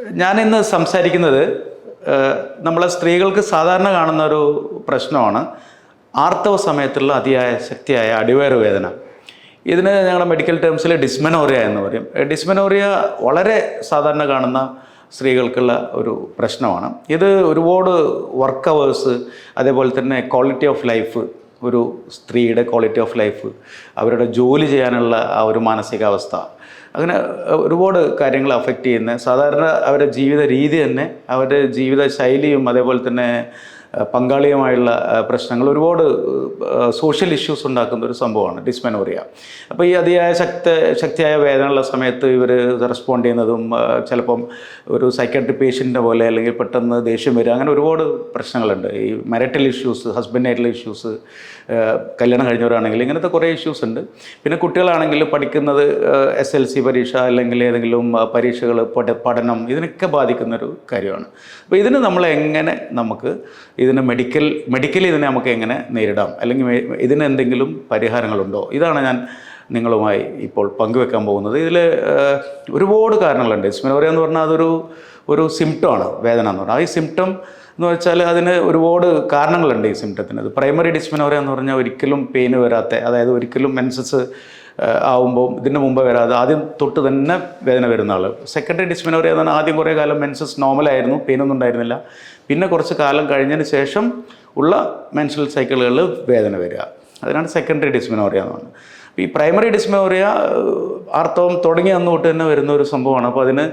ഞാനിന്ന് സംസാരിക്കുന്നത് നമ്മളെ സ്ത്രീകൾക്ക് സാധാരണ കാണുന്ന ഒരു പ്രശ്നമാണ്. ആർത്തവ സമയത്തുള്ള അതിയായ ശക്തിയായ അടിവയറ് വേദന. ഇതിന് ഞങ്ങളുടെ മെഡിക്കൽ ടേംസിൽ ഡിസ്മനോറിയ എന്ന് പറയും. ഡിസ്മനോറിയ വളരെ സാധാരണ കാണുന്ന സ്ത്രീകൾക്കുള്ള ഒരു പ്രശ്നമാണ്. ഇത് ഒരുപാട് വർക്ക് അവേഴ്സ് അതേപോലെ തന്നെ ക്വാളിറ്റി ഓഫ് ലൈഫ് ഒരു സ്ത്രീയുടെ ക്വാളിറ്റി ഓഫ് ലൈഫ് അവരുടെ ജോലി ചെയ്യാനുള്ള ആ ഒരു മാനസികാവസ്ഥ. അങ്ങനെ ഒരുപാട് കാര്യങ്ങൾ അഫക്റ്റ് ചെയ്യുന്ന സാധാരണ അവരുടെ ജീവിത രീതി തന്നെ അവരുടെ ജീവിത ശൈലിയും അതേപോലെ തന്നെ പങ്കാളിയുമായുള്ള പ്രശ്നങ്ങൾ ഒരുപാട് സോഷ്യൽ ഇഷ്യൂസ് ഉണ്ടാക്കുന്ന ഒരു സംഭവമാണ് ഡിസ്മെനോറിയ. അപ്പോൾ ഈ അതിയായ ശക്ത ശക്തിയായ വേദനയുള്ള സമയത്ത് ഇവർ റെസ്പോണ്ട് ചെയ്യുന്നതും ചിലപ്പം ഒരു സൈക്കാട്രി പേഷ്യന്റെ പോലെ അല്ലെങ്കിൽ പെട്ടെന്ന് ദേഷ്യം വരിക അങ്ങനെ ഒരുപാട് പ്രശ്നങ്ങളുണ്ട്. ഈ മെറിറ്റൽ ഇഷ്യൂസ് ഹസ്ബൻഡായിട്ടുള്ള ഇഷ്യൂസ് കല്യാണം കഴിഞ്ഞവരാണെങ്കിൽ ഇങ്ങനത്തെ കുറേ ഇഷ്യൂസ് ഉണ്ട്. പിന്നെ കുട്ടികളാണെങ്കിൽ പഠിക്കുന്നത് എസ് എൽ സി പരീക്ഷ അല്ലെങ്കിൽ ഏതെങ്കിലും പരീക്ഷകൾ പഠനം ഇതിനൊക്കെ ബാധിക്കുന്നൊരു കാര്യമാണ്. അപ്പോൾ ഇതിന് നമ്മൾ എങ്ങനെ നമുക്ക് ഇതിന് മെഡിക്കൽ മെഡിക്കലി ഇതിനെ നമുക്ക് എങ്ങനെ നേരിടാം? അല്ലെങ്കിൽ ഇതിനെന്തെങ്കിലും പരിഹാരങ്ങളുണ്ടോ? ഇതാണ് ഞാൻ നിങ്ങളുമായി ഇപ്പോൾ പങ്കുവെക്കാൻ പോകുന്നത്. ഇതിൽ ഒരുപാട് കാരണങ്ങളുണ്ട്. സ്മെനോറിയ എന്ന് പറഞ്ഞാൽ അതൊരു ഒരു സിംറ്റമാണ് വേദന എന്ന് പറഞ്ഞാൽ. ഈ സിംറ്റം എന്ന് വെച്ചാൽ അതിന് ഒരുപാട് കാരണങ്ങളുണ്ട് ഈ സിംറ്റത്തിന് അത് പ്രൈമറി ഡിസ്മിനോറിയ എന്ന് പറഞ്ഞാൽ ഒരിക്കലും പെയിന് വരാത്ത അതായത് ഒരിക്കലും മെൻസസ് ആവുമ്പോൾ ഇതിന് മുമ്പ് വരാതെ ആദ്യം തൊട്ട് തന്നെ വേദന വരുന്ന ആൾ സെക്കൻഡറി ഡിസ്മെനോറിയ എന്ന് പറഞ്ഞാൽ ആദ്യം കുറേ കാലം മെൻസസ് നോർമലായിരുന്നു പെയിനൊന്നും ഉണ്ടായിരുന്നില്ല. പിന്നെ കുറച്ച് കാലം കഴിഞ്ഞതിന് ശേഷം ഉള്ള മെൻസൽ സൈക്കിളുകളിൽ വേദന വരിക. അതിനാണ് സെക്കൻഡറി ഡിസ്മിനോറിയ എന്ന് പറയുന്നത് ഈ പ്രൈമറി ഡിസ്മോറിയ ആർത്തവം തുടങ്ങി അന്ന് തൊട്ട് തന്നെ വരുന്ന ഒരു സംഭവമാണ്. അപ്പോൾ അതിന്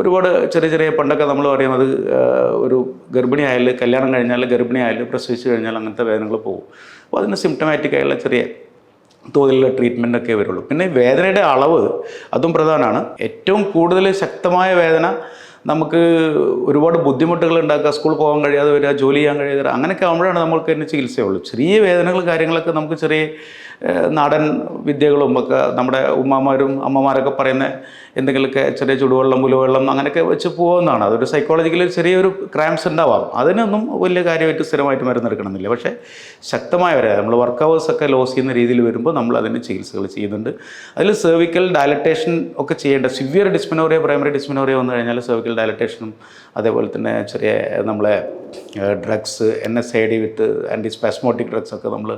ഒരുപാട് ചെറിയ ചെറിയ പണ്ടൊക്കെ നമ്മൾ പറയുന്നത് ഒരു ഗർഭിണി ആയാൽ കല്യാണം കഴിഞ്ഞാൽ ഗർഭിണി ആയാൽ പ്രസവിച്ച് കഴിഞ്ഞാൽ അങ്ങനത്തെ വേദനകൾ പോകും. അപ്പോൾ അതിന് സിംറ്റമാറ്റിക് ആയുള്ള ചെറിയ തോതിലുള്ള ട്രീറ്റ്മെന്റ് ഒക്കെ വരുള്ളൂ. പിന്നെ വേദനയുടെ അളവ് അതും പ്രധാനമാണ്. ഏറ്റവും കൂടുതൽ ശക്തമായ വേദന നമുക്ക് ഒരുപാട് ബുദ്ധിമുട്ടുകൾ ഉണ്ടാക്കുക സ്കൂൾ പോകാൻ കഴിയാതെ വരിക ജോലി ചെയ്യാൻ കഴിയാതെ വരിക അങ്ങനെയൊക്കെ ആകുമ്പോഴാണ് നമ്മൾക്ക് അതിന് ചികിത്സയുള്ളൂ. ചെറിയ വേദനകൾ കാര്യങ്ങളൊക്കെ നമുക്ക് ചെറിയ നാടൻ വിദ്യകളും ഒക്കെ നമ്മുടെ ഉമ്മമാരും അമ്മമാരൊക്കെ പറയുന്ന എന്തെങ്കിലുമൊക്കെ ചെറിയ ചുടുവെള്ളം പുലുവെള്ളം അങ്ങനെയൊക്കെ വെച്ച് പോകുന്നതാണ് അതൊരു സൈക്കോളജിക്കലി ചെറിയൊരു ക്രാംസ് ഉണ്ടാവാം. അതിനൊന്നും വലിയ കാര്യമായിട്ട് സ്ഥിരമായിട്ട് മരുന്നെടുക്കണമെന്നില്ല പക്ഷേ ശക്തമായ വരെ നമ്മൾ വർക്ക് ഒക്കെ ലോസ് ചെയ്യുന്ന രീതിയിൽ വരുമ്പോൾ നമ്മൾ അതിന് ചികിത്സകൾ ചെയ്യുന്നുണ്ട്. അതിൽ സെർവിക്കൽ ഡയലറ്റേഷൻ ഒക്കെ ചെയ്യേണ്ട സിവിയർ ഡിസ്മിനോറിയ പ്രൈമറി ഡിസ്മിനോറിയ വന്നു കഴിഞ്ഞാൽ സെർവിക്കൽ ഡയലറ്റേഷനും അതേപോലെ തന്നെ ചെറിയ നമ്മളെ drugs N S I D with antispasmodic drugs ഒക്കെ നമ്മൾ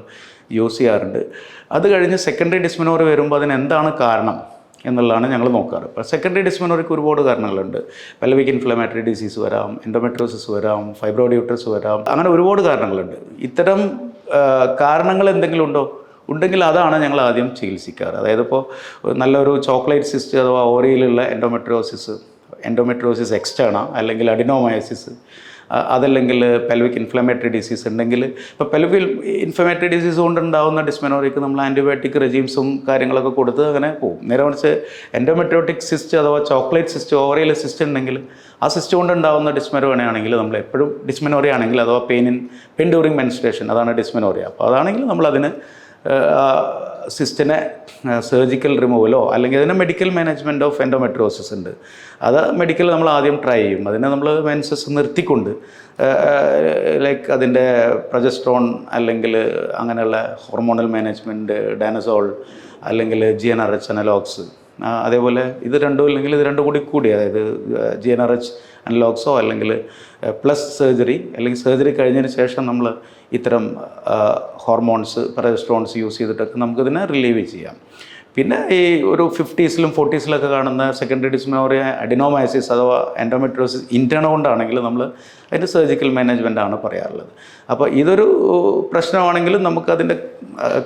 യൂസ് ചെയ്യാറുണ്ട് അത് കഴിഞ്ഞ് സെക്കൻഡറി ഡിസ്മിനോറി വരുമ്പോൾ അതിന് എന്താണ് കാരണം എന്നുള്ളതാണ് ഞങ്ങൾ നോക്കാറ്. ഇപ്പോൾ സെക്കൻഡറി ഡിസ്മിനോറിക്ക് ഒരുപാട് കാരണങ്ങളുണ്ട്. പെലവിക് ഇൻഫ്ലമേറ്ററി ഡിസീസ് വരാം എൻഡോമെട്രോസിസ് വരാം ഫൈബ്രോഡിയൂട്രസ് വരാം അങ്ങനെ ഒരുപാട് കാരണങ്ങളുണ്ട്. ഇത്തരം കാരണങ്ങൾ എന്തെങ്കിലും ഉണ്ടോ? ഉണ്ടെങ്കിൽ അതാണ് ഞങ്ങൾ ആദ്യം ചികിത്സിക്കാറ്. അതായത് ഇപ്പോൾ നല്ലൊരു ചോക്ലേറ്റ് സിസ്റ്റ് അഥവാ ഓറിയിലുള്ള എൻഡോമെട്രോസിസ് എൻഡോമെട്രോസിസ് എക്സ്റ്റേണ അല്ലെങ്കിൽ അഡിനോമയോസിസ് അതല്ലെങ്കിൽ പെൽവിക് ഇൻഫ്ലമേറ്ററി ഡിസീസ് ഉണ്ടെങ്കിൽ ഇപ്പോൾ പെൽവിക് ഇൻഫ്ലമേറ്ററി ഡിസീസ് കൊണ്ടുണ്ടാകുന്ന ഡിസ്മെനോറിക്ക് നമ്മൾ ആന്റിബയോട്ടിക് റെജീംസും കാര്യങ്ങളൊക്കെ കൊടുത്ത് അങ്ങനെ പോകും. നേരെ മറിച്ച് എൻഡോമെട്രോട്ടിക് സിസ്റ്റ് അഥവാ ചോക്ലേറ്റ് സിസ്റ്റ് ഓവറിയൽ സിസ്റ്റ് ഉണ്ടെങ്കിൽ ആ സിസ്റ്റ് കൊണ്ടുണ്ടാകുന്ന ഡിസ്മെനോറിയ ആണെങ്കിൽ നമ്മൾ എപ്പോഴും ഡിസ്മെനോറിയ ആണെങ്കിൽ അഥവാ pain in pain during menstruation അതാണ് ഡിസ്മെനോറിയ അപ്പോൾ അതാണെങ്കിൽ നമ്മൾ അതിന് സിസ്റ്റിനെ സർജിക്കൽ റിമൂവലോ അല്ലെങ്കിൽ അതിന് മെഡിക്കൽ മാനേജ്മെന്റ് ഓഫ് എൻഡോമെട്രോസിസ് ഉണ്ട്. അത് മെഡിക്കൽ നമ്മൾ ആദ്യം ട്രൈ ചെയ്യും. അതിനെ നമ്മൾ മെൻസസ് നിർത്തിക്കൊണ്ട് ലൈക്ക് അതിന്റെ പ്രജസ്ട്രോൺ അല്ലെങ്കിൽ അങ്ങനെയുള്ള ഹോർമോണൽ മാനേജ്മെന്റ് ഡാനസോൾ അല്ലെങ്കിൽ G N R H analogues അതേപോലെ ഇത് രണ്ടും ഇല്ലെങ്കിൽ ഇത് രണ്ടും കൂടി കൂടി അതായത് ജി എൻ ആർ എച്ച് അനലോക്സോ അല്ലെങ്കിൽ പ്ലസ് സർജറി അല്ലെങ്കിൽ സർജറി കഴിഞ്ഞതിന് ശേഷം നമ്മൾ ഇത്തരം ഹോർമോൺസ് പ്രൊജസ്ട്രോൺസ് യൂസ് ചെയ്തിട്ടൊക്കെ നമുക്കിതിനെ റിലീവ് ചെയ്യാം. പിന്നെ ഈ ഒരു ഫിഫ്റ്റീസിലും ഫോർട്ടീസിലൊക്കെ കാണുന്ന സെക്കൻഡറി ഡിസ്മോറിയ അഡിനോമൈസിസ് അഥവാ എൻഡോമെട്രോസിസ് ഇന്റേണോ കൊണ്ടാണെങ്കിൽ നമ്മൾ അതിന്റെ സർജിക്കൽ മാനേജ്മെന്റ് ആണ് പറയാറുള്ളത്. അപ്പോൾ ഇതൊരു പ്രശ്നമാണെങ്കിലും നമുക്കതിന്റെ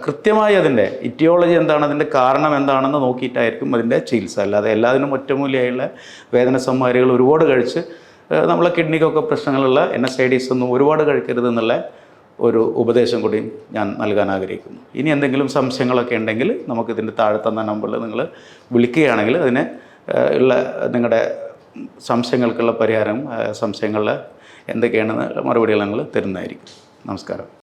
കൃത്യമായി അതിന്റെ ഇറ്റിയോളജി എന്താണ് അതിന്റെ കാരണം എന്താണെന്ന് നോക്കിയിട്ടായിരിക്കും അതിന്റെ ചികിത്സ. അല്ലാതെ എല്ലാത്തിനും ഒറ്റമൂലിയായുള്ള വേദന സംഹാരികൾ ഒരുപാട് കഴിച്ച് നമ്മളെ കിഡ്നിക്കൊക്കെ പ്രശ്നങ്ങളുള്ള എൻ എസ് ഐ ഡിസ് ഒന്നും ഒരുപാട് കഴിക്കരുത് എന്നുള്ള ഒരു ഉപദേശം കൂടി ഞാൻ നൽകാൻ ആഗ്രഹിക്കുന്നു. ഇനി എന്തെങ്കിലും സംശയങ്ങളൊക്കെ ഉണ്ടെങ്കിൽ നമുക്കിതിന്റെ താഴെ തന്ന നമ്പറിൽ നിങ്ങൾ വിളിക്കുകയാണെങ്കിൽ അതിന് ഉള്ള നിങ്ങളുടെ സംശയങ്ങൾക്കുള്ള പരിഹാരം സംശയങ്ങളിൽ എന്തൊക്കെയാണെന്ന് മറുപടികൾ ഞങ്ങൾ തരുന്നതായിരിക്കും. നമസ്കാരം.